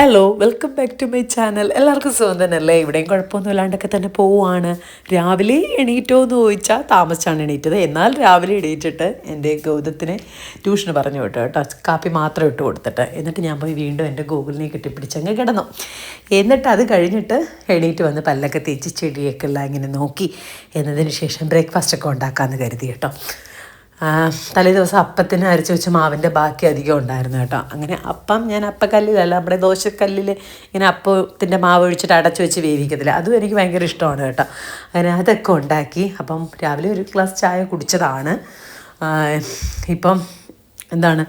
Hello welcome back to my channel എല്ലാവർക്കും സുഖം തന്നെയല്ലേ? ഇവിടെയും കുഴപ്പമൊന്നുമില്ലാണ്ടൊക്കെ തന്നെ പോവുകയാണ് രാവിലെ എണീറ്റോ എന്ന് ചോദിച്ചാൽ താമസിച്ചാണ് എണീറ്റത്. എന്നാൽ രാവിലെ എണീറ്റിട്ട് എന്റെ ഗൗതത്തിന് ട്യൂഷന് പറഞ്ഞു വിട്ടു കേട്ടോ. കാപ്പി മാത്രം ഇട്ട് കൊടുത്തിട്ട്. എന്നിട്ട് ഞാൻ പോയി വീണ്ടും എന്റെ ഗൂഗിളിനെ കെട്ടിപ്പിടിച്ചങ്ങ് കിടന്നു. എന്നിട്ട് അത് കഴിഞ്ഞിട്ട് എണീറ്റ് വന്ന് പല്ലൊക്കെ തേച്ച് ചെടിയൊക്കെ എല്ലാം ഇങ്ങനെ നോക്കി. എന്നതിന് ശേഷം ബ്രേക്ക്ഫാസ്റ്റ് ഒക്കെ ഉണ്ടാക്കാമെന്ന് കരുതി കേട്ടോ. തലേ ദിവസം അപ്പത്തിന് അരച്ച് വെച്ച മാവിന്റെ ബാക്കി അധികം ഉണ്ടായിരുന്നു കേട്ടോ. അങ്ങനെ അപ്പം ഞാൻ അപ്പക്കല്ലിലല്ല നമ്മുടെ ദോശക്കല്ലിൽ ഇങ്ങനെ അപ്പത്തിന്റെ മാവ് ഒഴിച്ചിട്ട് അടച്ചു വെച്ച് വേവിക്കത്തില്ല. അതും എനിക്ക് ഭയങ്കര ഇഷ്ടമാണ് കേട്ടോ. അങ്ങനെ അതൊക്കെ ഉണ്ടാക്കി. അപ്പം രാവിലെ ഒരു ഗ്ലാസ് ചായ കുടിച്ചതാണ്. ഇപ്പം എന്താണ്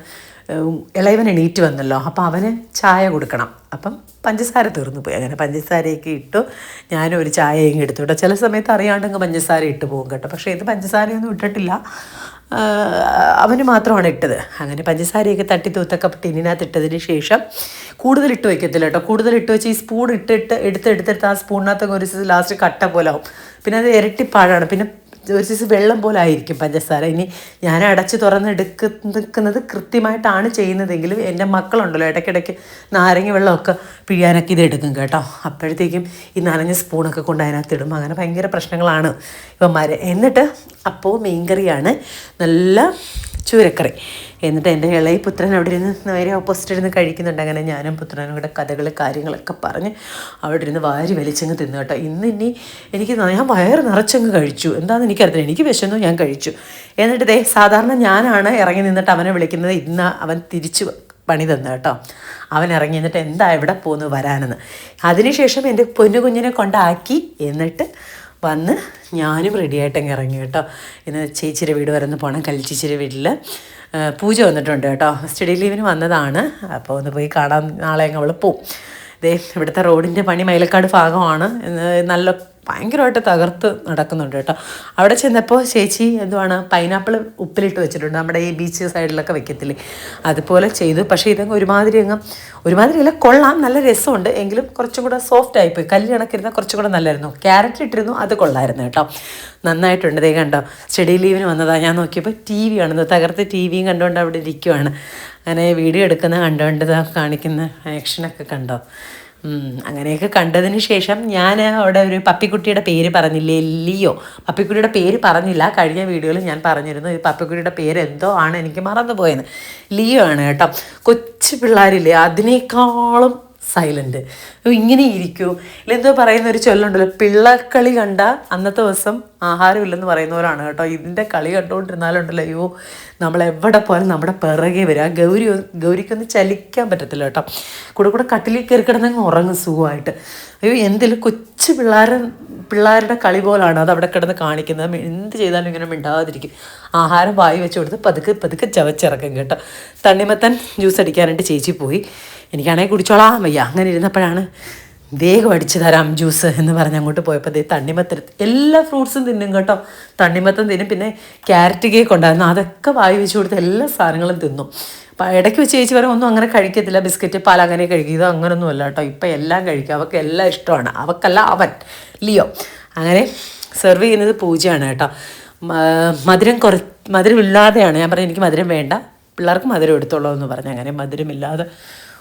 ഇളയവൻ എണീറ്റ് വന്നല്ലോ. അപ്പോൾ അവന് ചായ കൊടുക്കണം. അപ്പം പഞ്ചസാര തീർന്നു പോയി അങ്ങനെ പഞ്ചസാരയൊക്കെ ഇട്ടു. ഞാനും ഒരു ചായയും എടുത്തു കേട്ടോ. ചില സമയത്ത് അറിയാണ്ടെങ്കിൽ പഞ്ചസാര ഇട്ട് പോകും കേട്ടോ. പക്ഷേ ഇത് പഞ്ചസാരയൊന്നും ഇട്ടിട്ടില്ല. അവന് മാത്രമാണ് ഇട്ടത്. അങ്ങനെ പഞ്ചസാരയൊക്കെ തട്ടി തൂത്തൊക്കെ ടിന്നിനകത്ത് ഇട്ടതിന് ശേഷം കൂടുതൽ ഇട്ട് വയ്ക്കത്തില്ല കേട്ടോ. കൂടുതൽ ഇട്ട് വെച്ച് ഈ സ്പൂൺ ഇട്ടിട്ട് എടുത്ത് എടുത്തെടുത്ത് ആ സ്പൂണിനകത്തൊക്കെ ഒരു ലാസ്റ്റ് കട്ട പോലെ ആവും. പിന്നെ അത് ഇരട്ടി പാഴാണ്. പിന്നെ ഒരു സൈസ് വെള്ളം പോലെ ആയിരിക്കും പഞ്ചസാര. ഇനി ഞാൻ അടച്ച് തുറന്നെടുക്കുന്നത് കൃത്യമായിട്ടാണ് ചെയ്യുന്നതെങ്കിലും എന്റെ മക്കളുണ്ടല്ലോ ഇടയ്ക്കിടയ്ക്ക് നാരങ്ങ വെള്ളമൊക്കെ പിഴിയാനൊക്കെ ഇത് എടുക്കും കേട്ടോ. അപ്പോഴത്തേക്കും ഈ നനഞ്ഞ സ്പൂണൊക്കെ കൊണ്ട് അതിനകത്തിടും. അങ്ങനെ ഭയങ്കര പ്രശ്നങ്ങളാണ് ഇവന്മാർ എന്നിട്ട് അപ്പോൾ മീൻകറിയാണ് നല്ല ചൂരക്കറി. എന്നിട്ട് എന്റെ ഇളയ പുത്രൻ അവിടെ ഇരുന്ന് നേരെ ഓപ്പോസിറ്റ് ഇരുന്ന് കഴിക്കുന്നുണ്ട്. അങ്ങനെ ഞാനും പുത്രനും കൂടെ കഥകൾ കാര്യങ്ങളൊക്കെ പറഞ്ഞ് അവിടെ ഇരുന്ന് വാരി വലിച്ചങ്ങ് തിന്നു കേട്ടോ. ഇന്ന് ഇനി എനിക്ക് ഞാൻ വയറ് നിറച്ചങ്ങ് കഴിച്ചു. എന്താണെന്ന് എനിക്കറിയില്ല എനിക്ക് വിശന്നു ഞാൻ കഴിച്ചു. എന്നിട്ട് ദേ സാധാരണ ഞാനാണ് ഇറങ്ങി നിന്നിട്ട് അവനെ വിളിക്കുന്നത്. ഇന്ന് അവൻ തിരിച്ചു പണി തന്നു കേട്ടോ. അവൻ ഇറങ്ങി എന്നിട്ട് എന്താ ഇവിടെ പോകുന്നു വരാനെന്ന്. അതിനുശേഷം എന്റെ പൊന്നു കുഞ്ഞിനെ കൊണ്ടാക്കി എന്നിട്ട് വന്ന് ഞാനും റെഡിയായിട്ട് അങ്ങ് ഇറങ്ങി കേട്ടോ. ഇന്ന് ചേച്ചിയുടെ വീട് വരെ ഒന്ന് പോകണം കലിച്ചേച്ചിയുടെ വീട്ടിൽ പൂജ വന്നിട്ടുണ്ട് കേട്ടോ. സ്റ്റഡി ലീവിന് വന്നതാണ്. അപ്പോൾ ഒന്ന് പോയി കാണാൻ നാളെ അങ്ങ് അവൾ പോവും. ഇതേ ഇവിടുത്തെ റോഡിന്റെ പണി മൈലക്കാട് ഭാഗമാണ്. നല്ല ഭയങ്കരമായിട്ട് തകർത്ത് നടക്കുന്നുണ്ട് കേട്ടോ. അവിടെ ചെന്നപ്പോൾ ചേച്ചി എന്തുവാണ്? പൈനാപ്പിൾ ഉപ്പിലിട്ട് വെച്ചിട്ടുണ്ട്. നമ്മുടെ ഈ ബീച്ച് സൈഡിലൊക്കെ വെക്കത്തില്ലേ? അതുപോലെ ചെയ്തു. പക്ഷേ ഇതങ്ങ് ഒരുമാതിരി അങ്ങ് ഒരുമാതിരി അല്ല കൊള്ളാം. നല്ല രസമുണ്ട്. എങ്കിലും കുറച്ചും കൂടെ സോഫ്റ്റ് ആയിപ്പോയി. കല്ല് കണക്കിരുന്ന കുറച്ചും കൂടെ നല്ലായിരുന്നു. ക്യാരറ്റ് ഇട്ടിരുന്നു. അത് കൊള്ളായിരുന്നു കേട്ടോ. നന്നായിട്ടുണ്ട്. ദേ കണ്ടോ. സ്റ്റഡി ലീവിന് വന്നതാ. ഞാൻ നോക്കിയപ്പോൾ ടി വി ആണെന്ന് തകർത്ത് ടി വിയും കണ്ടുകൊണ്ട് അവിടെ ഇരിക്കുവാണ്. അങ്ങനെ വീഡിയോ എടുക്കുന്ന കണ്ടുകൊണ്ട് കാണിക്കുന്ന ആക്ഷനൊക്കെ കണ്ടോ? അങ്ങനെയൊക്കെ കണ്ടതിന് ശേഷം ഞാൻ അവിടെ ഒരു പപ്പിക്കുട്ടിയുടെ പേര് പറഞ്ഞില്ലേ ലിയോ. പപ്പിക്കുട്ടിയുടെ പേര് പറഞ്ഞില്ല. കഴിഞ്ഞ വീഡിയോയിൽ ഞാൻ പറഞ്ഞിരുന്നു ഈ പപ്പിക്കുട്ടിയുടെ പേര് എന്തോ ആണ് എനിക്ക് മറന്നു പോയെന്ന് ലിയോ ആണ് കേട്ടോ. കൊച്ചു പിള്ളേരില്ലേ അതിനേക്കാളും സൈലന്റ് ഇങ്ങനെ ഇരിക്കൂ. ഇല്ലെന്തോ പറയുന്ന ഒരു ചൊല്ലുണ്ടല്ലോ പിള്ളക്കളി കണ്ട അന്നത്തെ ദിവസം ആഹാരമില്ലെന്ന് പറയുന്നവരാണ് കേട്ടോ. ഇതിന്റെ കളി കണ്ടുകൊണ്ടിരുന്നാലുണ്ടല്ലോ അയ്യോ നമ്മൾ എവിടെ പോയാലും നമ്മുടെ പിറകെ വരും. ആ ഗൗരി ഗൗരിക്കൊന്നും ചലിക്കാൻ പറ്റത്തില്ല കേട്ടോ. കൂടെ കൂടെ കട്ടിലിൽ കയറി കിടന്നങ്ങ് ഉറങ്ങും സുഖമായിട്ട്. അയ്യോ എന്തെങ്കിലും കൊച്ചു പിള്ളേരെ പിള്ളേരുടെ കളി പോലാണ് അത് അവിടെ കിടന്ന് കാണിക്കുന്നത്. എന്ത് ചെയ്താലും ഇങ്ങനെ മിണ്ടാതിരിക്കും. ആഹാരം വായി വെച്ച് കൊടുത്ത് പതുക്കെ പതുക്കെ ചവച്ചിറക്കും കേട്ടോ. തണ്ണിമത്തൻ ജ്യൂസ് അടിക്കാനായിട്ട് ചേച്ചി പോയി. എനിക്കാണെങ്കിൽ കുടിച്ചോളാം. വയ്യ അങ്ങനെ ഇരുന്നപ്പോഴാണ് വേഗം അടിച്ചു തരാം ജ്യൂസ് എന്ന് പറഞ്ഞ് അങ്ങോട്ട് പോയപ്പോൾ ദേ തണ്ണിമത്തൻ എല്ലാ ഫ്രൂട്ട്സും തിന്നും കേട്ടോ. തണ്ണിമത്തം തിന്നും പിന്നെ ക്യാരറ്റ് കേക്ക് ഉണ്ടായിരുന്നു. അതൊക്കെ വായി വെച്ച് കൊടുത്ത് എല്ലാ സാധനങ്ങളും തിന്നും. അപ്പം ഇടയ്ക്ക് വെച്ച് ചേച്ചി പറയും ഒന്നും അങ്ങനെ കഴിക്കത്തില്ല ബിസ്ക്കറ്റ് പാൽ അങ്ങനെ കഴിക്കുക ഇത് അങ്ങനൊന്നും അല്ല കേട്ടോ. ഇപ്പം എല്ലാം കഴിക്കും. അവൾക്ക് എല്ലാം ഇഷ്ടമാണ്. അവക്കല്ല അവൻ ലിയോ. അങ്ങനെ സെർവ് ചെയ്യുന്നത് പൂജയാണ് കേട്ടോ. മധുരം കുറ മധുരമില്ലാതെയാണ്. ഞാൻ പറഞ്ഞു എനിക്ക് മധുരം വേണ്ട. പിള്ളേർക്ക് മധുരം എടുത്തോളൂ എന്ന് പറഞ്ഞു. അങ്ങനെ മധുരമില്ലാതെ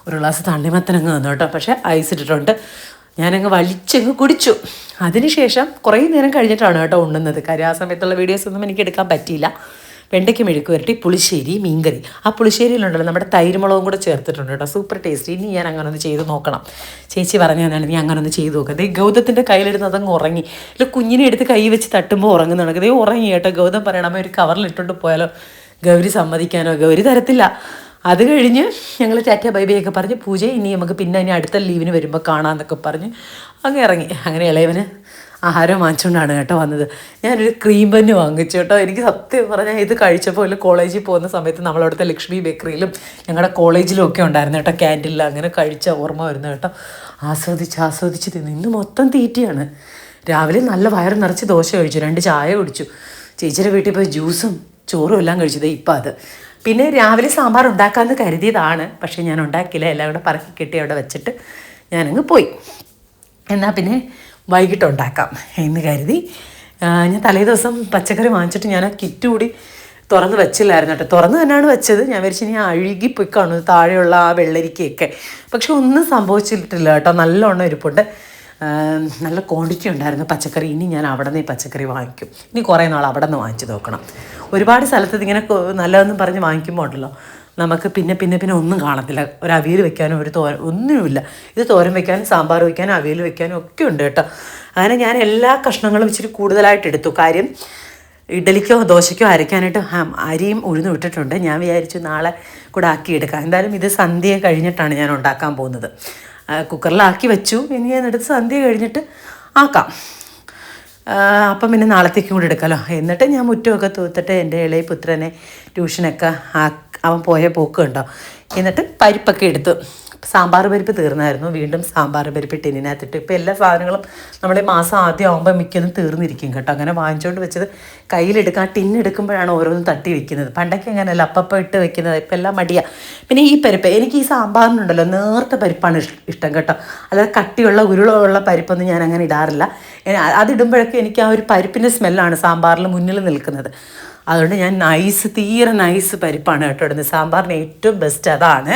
ഒരു ഗ്ലാസ് തണ്ണിമത്തനങ്ങ് തന്നു കേട്ടോ. പക്ഷേ ഐസ് ഇട്ടിട്ടുണ്ട്. ഞാനങ്ങ് വലിച്ചങ്ങ് കുടിച്ചു. അതിനുശേഷം കുറേ നേരം കഴിഞ്ഞിട്ടാണ് കേട്ടോ ഉണ്ണുന്നത്. കാര്യം ആ സമയത്തുള്ള വീഡിയോസ് ഒന്നും എനിക്ക് എടുക്കാൻ പറ്റിയില്ല. വെണ്ടയ്ക്ക് മെഴുക്ക് വരട്ടി പുളിശ്ശേരി മീൻകറി. ആ പുളിശ്ശേരിയിലുണ്ടല്ലോ നമ്മുടെ തൈരുമുളകും കൂടെ ചേർത്തിട്ടുണ്ട് കേട്ടോ. സൂപ്പർ ടേസ്റ്റ് ഇനി ഞാൻ അങ്ങനെ ഒന്ന് ചെയ്ത് നോക്കണം. ചേച്ചി പറഞ്ഞു തന്നെയാണ് നീ അങ്ങനെ ഒന്ന് ചെയ്ത് നോക്കുക ദേ ഗൗതത്തിന്റെ കയ്യിലിരുന്ന് അതങ്ങ് ഉറങ്ങി. ഇല്ല കുഞ്ഞിനെ എടുത്ത് കൈ വെച്ച് തട്ടുമ്പോൾ ഉറങ്ങുന്നതാണ് ദേ ഉറങ്ങി കേട്ടോ. ഗൗതം പറയണം അമ്മ ഒരു കവറിലിട്ടുകൊണ്ട് പോയാലോ? ഗൗരി സമ്മതിക്കാനോ? ഗൗരി തരത്തില്ല. അത് കഴിഞ്ഞ് ഞങ്ങൾ ചാറ്റ ബൈബിയൊക്കെ പറഞ്ഞ് പൂജ ഇനി നമുക്ക് പിന്നെ ഇനി അടുത്ത ലീവിന് വരുമ്പോൾ കാണാമെന്നൊക്കെ പറഞ്ഞ് അങ്ങ് ഇറങ്ങി. അങ്ങനെ ഇളയവന് ആഹാരം വാങ്ങിച്ചുകൊണ്ടാണ് കേട്ടോ വന്നത്. ഞാനൊരു ക്രീം ബന്ന് വാങ്ങിച്ചു കേട്ടോ. എനിക്ക് സത്യം പറഞ്ഞാൽ ഇത് കഴിച്ചപ്പോൾ കോളേജിൽ പോകുന്ന സമയത്ത് നമ്മളവിടുത്തെ ലക്ഷ്മി ബേക്കറിയിലും ഞങ്ങളുടെ കോളേജിലും ഒക്കെ ഉണ്ടായിരുന്നു കേട്ടോ ക്യാന്റീനിൽ അങ്ങനെ കഴിച്ച ഓർമ്മ വരുന്നു കേട്ടോ. ആസ്വദിച്ച് ആസ്വദിച്ച് തിന്നു. ഇന്ന് മൊത്തം തീറ്റയാണ്. രാവിലെ നല്ല വയറ് നിറച്ച് ദോശ കഴിച്ചു. രണ്ട് ചായ കുടിച്ചു. ചേച്ചിയുടെ വീട്ടിൽ പോയി ജ്യൂസും ചോറും എല്ലാം കഴിച്ചത് ഇപ്പം അത്. പിന്നെ രാവിലെ സാമ്പാർ ഉണ്ടാക്കാമെന്ന് കരുതിയതാണ്. പക്ഷേ ഞാൻ ഉണ്ടാക്കിയില്ല. എല്ലാം കൂടെ പറക്കി കെട്ടി അവിടെ വെച്ചിട്ട് ഞാനങ്ങ് പോയി. എന്നാൽ പിന്നെ വൈകിട്ട് ഉണ്ടാക്കാം എന്ന് കരുതി. ഞാൻ തലേ ദിവസം പച്ചക്കറി വാങ്ങിച്ചിട്ട് ഞാൻ ആ കിറ്റ് കൂടി തുറന്ന് വെച്ചില്ലായിരുന്നു കേട്ടോ. തുറന്ന് തന്നെയാണ് വെച്ചത്. ഞാൻ വിചാരിച്ചു ഇനി അഴുകിപ്പോയി കാണും. താഴെയുള്ള ആ വെള്ളരിക്കയൊക്കെ. പക്ഷെ ഒന്നും സംഭവിച്ചിട്ടില്ല കേട്ടോ. നല്ലോണം ഇരിപ്പുണ്ട്. നല്ല ക്വാണ്ടിറ്റി ഉണ്ടായിരുന്നു പച്ചക്കറി. ഇനി ഞാൻ അവിടെ നിന്ന് പച്ചക്കറി വാങ്ങിക്കും. ഇനി കുറേ നാൾ അവിടെ നിന്ന് വാങ്ങിച്ച് നോക്കണം. ഒരുപാട് സ്ഥലത്ത് ഇതിങ്ങനെ കൊ- നല്ലതെന്ന് പറഞ്ഞ് വാങ്ങിക്കുമ്പോൾ ഉണ്ടല്ലോ. നമുക്ക് പിന്നെ പിന്നെ പിന്നെ ഒന്നും കാണത്തില്ല. ഒരു അവിയൽ വെക്കാനും ഒരു തോരൻ ഒന്നുമില്ല. ഇത് തോരൻ വെക്കാനും സാമ്പാർ വെക്കാനും അവിയൽ വെക്കാനും ഒക്കെ ഉണ്ട് കേട്ടോ. അങ്ങനെ ഞാൻ എല്ലാ കഷ്ണങ്ങളും ഇച്ചിരി കൂടുതലായിട്ട് എടുത്തു. കാര്യം ഇഡലിക്കോ ദോശയ്ക്കോ അരയ്ക്കാനായിട്ട് അരിയും ഉഴുന്നും ഇട്ടിട്ടുണ്ട്. ഞാൻ വിചാരിച്ചു നാളെ കൂടെ ആക്കിയെടുക്കാം. എന്തായാലും ഇത് സന്ധ്യ കഴിഞ്ഞിട്ടാണ് ഞാൻ ഉണ്ടാക്കാൻ പോകുന്നത്. കുക്കറിലാക്കി വെച്ചു. ഇനി ഞാൻ എടുത്ത് സന്ധ്യ കഴിഞ്ഞിട്ട് ആക്കാം. അപ്പം പിന്നെ നാളത്തേക്കും കൂടി എടുക്കാമല്ലോ എന്നിട്ട് ഞാൻ മുറ്റമൊക്കെ തൂത്തിട്ട് എന്റെ ഇളയ പുത്രനെ ട്യൂഷനൊക്കെ അവൻ പോയ പോക്കുണ്ടോ എന്നിട്ട് പരിപ്പൊക്കെ എടുത്തു സാമ്പാർ പരിപ്പ് തീർന്നായിരുന്നു. വീണ്ടും സാമ്പാർ പരിപ്പ് ടിന്നിനകത്തിട്ട് ഇപ്പോൾ എല്ലാ സാധനങ്ങളും നമ്മുടെ മാസം ആദ്യം ആകുമ്പോൾ മിക്കതും തീർന്നിരിക്കും കേട്ടോ. അങ്ങനെ വാങ്ങിച്ചുകൊണ്ട് വെച്ചത് കയ്യിലെടുക്കാൻ ടിന്നെടുക്കുമ്പോഴാണ് ഓരോന്നും തട്ടി വെക്കുന്നത്. പണ്ടൊക്കെ അങ്ങനെയല്ല അപ്പപ്പം ഇട്ട് വെക്കുന്നത്. ഇപ്പം എല്ലാം മടിയാ. പിന്നെ ഈ പരിപ്പ് എനിക്ക് ഈ സാമ്പാറിനുണ്ടല്ലോ നേർത്ത പരിപ്പാണ് ഇഷ്ടം കേട്ടോ. അല്ലാതെ കട്ടിയുള്ള ഉരുളമുള്ള പരിപ്പൊന്നും ഞാൻ അങ്ങനെ ഇടാറില്ല. അതിടുമ്പോഴൊക്കെ എനിക്ക് ആ ഒരു പരിപ്പിന്റെ സ്മെല്ലാണ് സാമ്പാറിൽ മുന്നിൽ നിൽക്കുന്നത്. അതുകൊണ്ട് ഞാൻ നൈസ് തീരെ നൈസ് പരിപ്പാണ് കേട്ടോ ഇടുന്നത്. സാമ്പാറിന് ഏറ്റവും ബെസ്റ്റ് അതാണ്.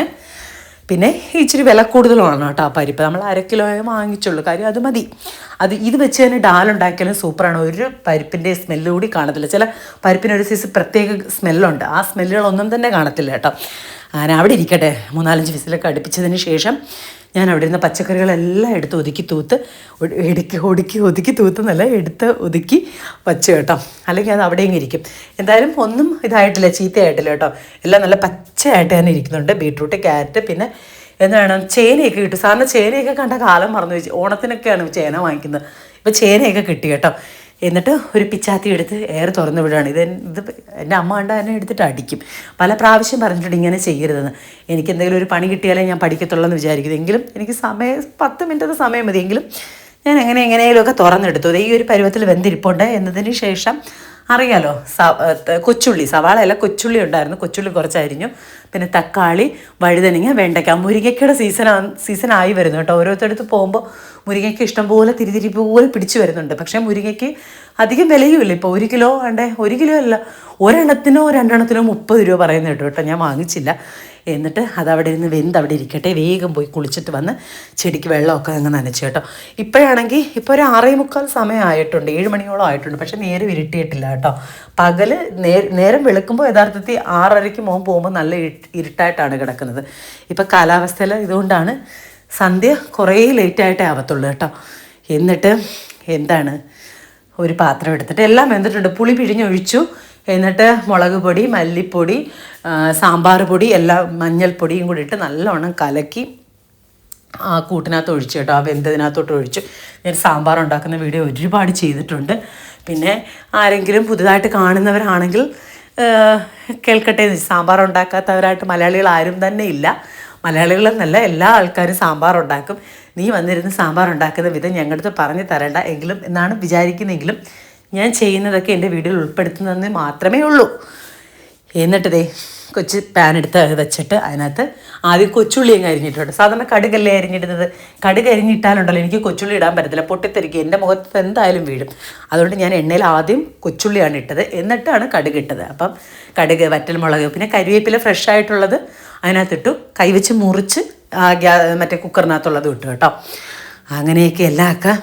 പിന്നെ ഇച്ചിരി വില കൂടുതലുമാണ് കേട്ടോ ആ പരിപ്പ്. നമ്മൾ അര കിലോയെ വാങ്ങിച്ചുള്ളൂ. കാര്യം അത് മതി. അത് ഇത് വെച്ച് തന്നെ ഡാൽ ഉണ്ടാക്കിയാലും സൂപ്പറാണ്. ഒരു പരിപ്പിന്റെ സ്മെല്ല് കൂടി കാണത്തില്ല. ചില പരിപ്പിനൊരു സൈസ് പ്രത്യേക സ്മെല്ലുണ്ട് ആ സ്മെല്ലുകളൊന്നും തന്നെ കാണത്തില്ല കേട്ടോ. അങ്ങനെ അവിടെ ഇരിക്കട്ടെ. മൂന്നാലഞ്ച് വിസിലൊക്കെ അടുപ്പിച്ചതിന് ശേഷം ഞാൻ അവിടെ ഇരുന്ന പച്ചക്കറികളെല്ലാം എടുത്ത് ഒതുക്കി തൂത്ത് എടുക്കി ഒടുക്കി ഒതുക്കി തൂത്തുന്നല്ല എടുത്ത് ഒതുക്കി വച്ചു കേട്ടോ. അല്ലെങ്കിൽ അത് അവിടെയും ഇരിക്കും. എന്തായാലും ഒന്നും ഇതായിട്ടില്ല ചീത്തയായിട്ടില്ല കേട്ടോ. എല്ലാം നല്ല പച്ചയായിട്ട് തന്നെ ഇരിക്കുന്നുണ്ട്. ബീട്രൂട്ട് ക്യാരറ്റ് പിന്നെ എന്താണ് ചേനയൊക്കെ കിട്ടും. സാറിന് ചേനയൊക്കെ കണ്ട കാലം മറന്നു വെച്ച് ഓണത്തിനൊക്കെയാണ് ചേന വാങ്ങിക്കുന്നത്. ഇപ്പോൾ ചേനയൊക്കെ കിട്ടി കേട്ടോ. എന്നിട്ട് ഒരു പിച്ചാത്തി എടുത്ത് എയർ തുറന്നു വിടുകയാണ്. ഇത് ഇത് എന്റെ അമ്മ കണ്ട എന്നെ എടുത്തിട്ട് അടിക്കും. പല പ്രാവശ്യം പറഞ്ഞിട്ടുണ്ട് ഇങ്ങനെ ചെയ്യരുതെന്ന്. എനിക്ക് എന്തെങ്കിലും ഒരു പണി കിട്ടിയാലേ ഞാൻ പഠിക്കത്തുള്ളൂ എന്ന് വിചാരിക്കുന്നു. എങ്കിലും എനിക്ക് സമയം പത്ത് മിനിറ്റത്തെ സമയം മതിയെങ്കിലും ഞാൻ എങ്ങനെ എങ്ങനെയെങ്കിലുമൊക്കെ തുറന്നെടുത്തു. ഈ ഒരു പരുവത്തിൽ വെന്തിരിപ്പുണ്ട് എന്നതിന് ശേഷം അറിയാലോ കൊച്ചുള്ളി സവാള അല്ല കൊച്ചുള്ളി ഉണ്ടായിരുന്നു. കൊച്ചുള്ളി കുറച്ച് അരിഞ്ഞു പിന്നെ തക്കാളി വഴുതനങ്ങ വെണ്ടയ്ക്ക. മുരിങ്ങയ്ക്കയുടെ സീസൺ സീസൺ ആയി വരുന്നു കേട്ടോ. ഓരോരുത്തടുത്ത് പോകുമ്പോൾ മുരിങ്ങയ്ക്ക് ഇഷ്ടംപോലെ തിരിതിരി പോലെ പിടിച്ചു വരുന്നുണ്ട്. പക്ഷേ മുരിങ്ങയ്ക്ക് അധികം വിലയുമില്ല. ഇപ്പോൾ ഒരു കിലോ വേണ്ടേ? ഒരു കിലോ അല്ല. ഒരെണ്ണത്തിനോ രണ്ടെണ്ണത്തിനോ മുപ്പത് രൂപ പറയുന്നത് കേട്ടോ കേട്ടോ. ഞാൻ വാങ്ങിച്ചില്ല. എന്നിട്ട് അത് അവിടെ ഇരുന്ന് വെന്ത് അവിടെ ഇരിക്കട്ടെ. വേഗം പോയി കുളിച്ചിട്ട് വന്ന് ചെടിക്ക് വെള്ളമൊക്കെ അങ്ങ് നനച്ചു കേട്ടോ. ഇപ്പോഴാണെങ്കിൽ ഇപ്പോൾ ഒരു ആറേ മുക്കാൽ സമയമായിട്ടുണ്ട്. ഏഴ് മണിയോളം ആയിട്ടുണ്ട്. പക്ഷേ നേരെ ഇരുട്ടിയിട്ടില്ല കേട്ടോ. പകൽ നേരം വെളുക്കുമ്പോൾ യഥാർത്ഥത്തിൽ ആറരയ്ക്ക് മോൻ പോകുമ്പോൾ നല്ല ഇരു- ഇരുട്ടായിട്ടാണ് കിടക്കുന്നത്. ഇപ്പം കാലാവസ്ഥയിൽ ഇതുകൊണ്ടാണ് സന്ധ്യ കുറേ ലേറ്റായിട്ടേ ആവത്തുള്ളൂ കേട്ടോ. എന്നിട്ട് എന്താണ്? ഒരു പാത്രം എടുത്തിട്ട് എല്ലാം വെന്തിട്ടുണ്ട്. പുളി പിഴിഞ്ഞൊഴിച്ചു. എന്നിട്ട് മുളക് പൊടി മല്ലിപ്പൊടി സാമ്പാർ പൊടി എല്ലാ മഞ്ഞൾപ്പൊടിയും കൂടി ഇട്ട് നല്ലോണം കലക്കി ആ കൂട്ടിനകത്ത് ഒഴിച്ചു കേട്ടോ ആ വെന്തതിനകത്തോട്ട് ഒഴിച്ചു. ഞാൻ സാമ്പാർ ഉണ്ടാക്കുന്ന വീഡിയോ ഒരുപാട് ചെയ്തിട്ടുണ്ട്. പിന്നെ ആരെങ്കിലും പുതുതായിട്ട് കാണുന്നവരാണെങ്കിൽ കേൾക്കട്ടെ സാമ്പാർ ഉണ്ടാക്കാത്തവരായിട്ട് മലയാളികൾ ആരും തന്നെ ഇല്ല. മലയാളികളെന്നല്ല എല്ലാ ആൾക്കാരും സാമ്പാർ ഉണ്ടാക്കും. നീ വന്നിരുന്ന് സാമ്പാർ ഉണ്ടാക്കുന്ന വിധം ഞങ്ങളുടെ അടുത്ത് പറഞ്ഞു തരേണ്ട. എങ്കിലും എന്നാണ് വിചാരിക്കുന്നെങ്കിലും ഞാൻ ചെയ്യുന്നതൊക്കെ എന്റെ വീഡിയോയിൽ ഉൾപ്പെടുത്തുന്നതെന്ന് മാത്രമേ ഉള്ളൂ. എന്നിട്ടതേ കൊച്ച് പാൻ എടുത്ത് വെച്ചിട്ട് അതിനകത്ത് ആദ്യം കൊച്ചുള്ളി അങ്ങ് അരിഞ്ഞിട്ടുണ്ട്. സാധാരണ കടുകല്ലേ അരിഞ്ഞിടുന്നത്? കടുക് അരിഞ്ഞിട്ടാലുണ്ടല്ലോ എനിക്ക് കൊച്ചുള്ളി ഇടാൻ പറ്റത്തില്ല. പൊട്ടിത്തെറിക്കും. എന്റെ മുഖത്ത് എന്തായാലും വീഴും. അതുകൊണ്ട് ഞാൻ എണ്ണയിൽ ആദ്യം കൊച്ചുള്ളിയാണ് ഇട്ടത്. എന്നിട്ടാണ് കടുക് ഇട്ടത്. അപ്പം കടുക് വറ്റൽമുളക് പിന്നെ കരിവേപ്പില ഫ്രഷ് ആയിട്ടുള്ളത് അതിനകത്തിട്ടു കൈവച്ച് മുറിച്ച് മറ്റേ കുക്കറിനകത്തുള്ളത് ഇട്ടു കേട്ടോ. അങ്ങനെയൊക്കെ എല്ലാം ഒക്കെ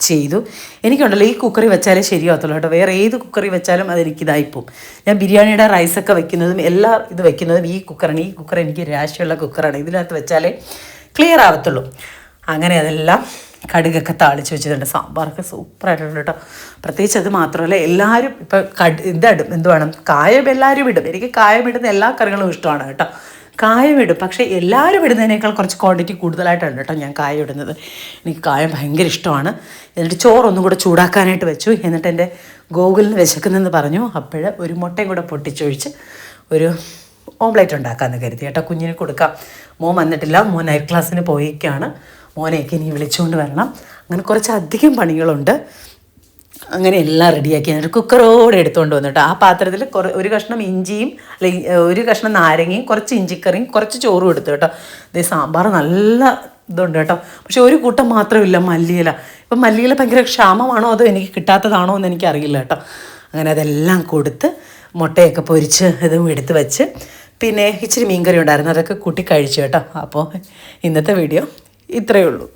ചെയ്തു. എനിക്കുണ്ടല്ലോ ഈ കുക്കറി വെച്ചാലേ ശരിയാകത്തുള്ളൂ കേട്ടോ. വേറെ ഏത് കുക്കറി വെച്ചാലും അതെനിക്ക് ഇതായിപ്പോവും. ഞാൻ ബിരിയാണിയുടെ റൈസൊക്കെ വെക്കുന്നതും എല്ലാ ഇത് വെക്കുന്നതും ഈ കുക്കറാണ് ഈ കുക്കർ എനിക്ക് രാശിയുള്ള കുക്കറാണ് ഇതിനകത്ത് വെച്ചാലേ ക്ലിയർ ആവത്തുള്ളൂ. അങ്ങനെ അതെല്ലാം കടുകൊക്കെ താളിച്ച് വെച്ചിട്ടുണ്ട്. സാമ്പാറൊക്കെ സൂപ്പറായിട്ടുണ്ട് കേട്ടോ. പ്രത്യേകിച്ച് അത് മാത്രമല്ല എല്ലാവരും ഇപ്പം കട് ഇതിടും. എന്ത് വേണം കായം എല്ലാവരും ഇടും. എനിക്ക് കായം ഇടുന്ന എല്ലാ കറികളും ഇഷ്ടമാണ് കേട്ടോ. കായം ഇടും. പക്ഷേ എല്ലാവരും ഇടുന്നതിനേക്കാൾ കുറച്ച് ക്വാണ്ടിറ്റി കൂടുതലായിട്ടാണ് കേട്ടോ ഞാൻ കായം ഇടുന്നത്. എനിക്ക് കായം ഭയങ്കര ഇഷ്ടമാണ്. എന്നിട്ട് ചോറൊന്നും കൂടെ ചൂടാക്കാനായിട്ട് വെച്ചു. എന്നിട്ട് എന്റെ ഗോകുലിന് വിശക്കുന്നെന്ന് പറഞ്ഞു. അപ്പോൾ ഒരു മുട്ടയും കൂടെ പൊട്ടിച്ചൊഴിച്ച് ഒരു ഓംലേറ്റ് ഉണ്ടാക്കാമെന്ന് കരുതി. കേട്ടോ കുഞ്ഞിന് കൊടുക്കാം. മോൻ വന്നിട്ടില്ല. മോൻ നൈറ്റ് ക്ലാസ്സിന് പോയേക്കാണ്. മോനെയൊക്കെ ഇനി വിളിച്ചുകൊണ്ട് വരണം. അങ്ങനെ കുറച്ച് അധികം പണികളുണ്ട്. അങ്ങനെ എല്ലാം റെഡിയാക്കി എന്നിട്ട് കുക്കറോടെ എടുത്തുകൊണ്ട് വന്നിട്ട് ആ പാത്രത്തിൽ കുറേ ഒരു കഷ്ണം ഇഞ്ചിയും ഒരു കഷ്ണം നാരങ്ങയും കുറച്ച് ഇഞ്ചിക്കറിയും കുറച്ച് ചോറും എടുത്തു കേട്ടോ. ഇതേ സാമ്പാർ നല്ല ഇതുണ്ട് കേട്ടോ. പക്ഷെ ഒരു കൂട്ടം മാത്രമില്ല മല്ലിയില. ഇപ്പം മല്ലിയില ഭയങ്കര ക്ഷാമമാണോ അതോ എനിക്ക് കിട്ടാത്തതാണോ എന്ന് എനിക്കറിയില്ല കേട്ടോ. അങ്ങനെ അതെല്ലാം കൊടുത്ത് മുട്ടയൊക്കെ പൊരിച്ച് ഇതും എടുത്ത് വെച്ച് പിന്നെ ഇച്ചിരി മീൻകറി ഉണ്ടായിരുന്നു അതൊക്കെ കൂട്ടി കഴിച്ചു കേട്ടോ. അപ്പോൾ ഇന്നത്തെ വീഡിയോ ഇത്രയേ ഉള്ളൂ.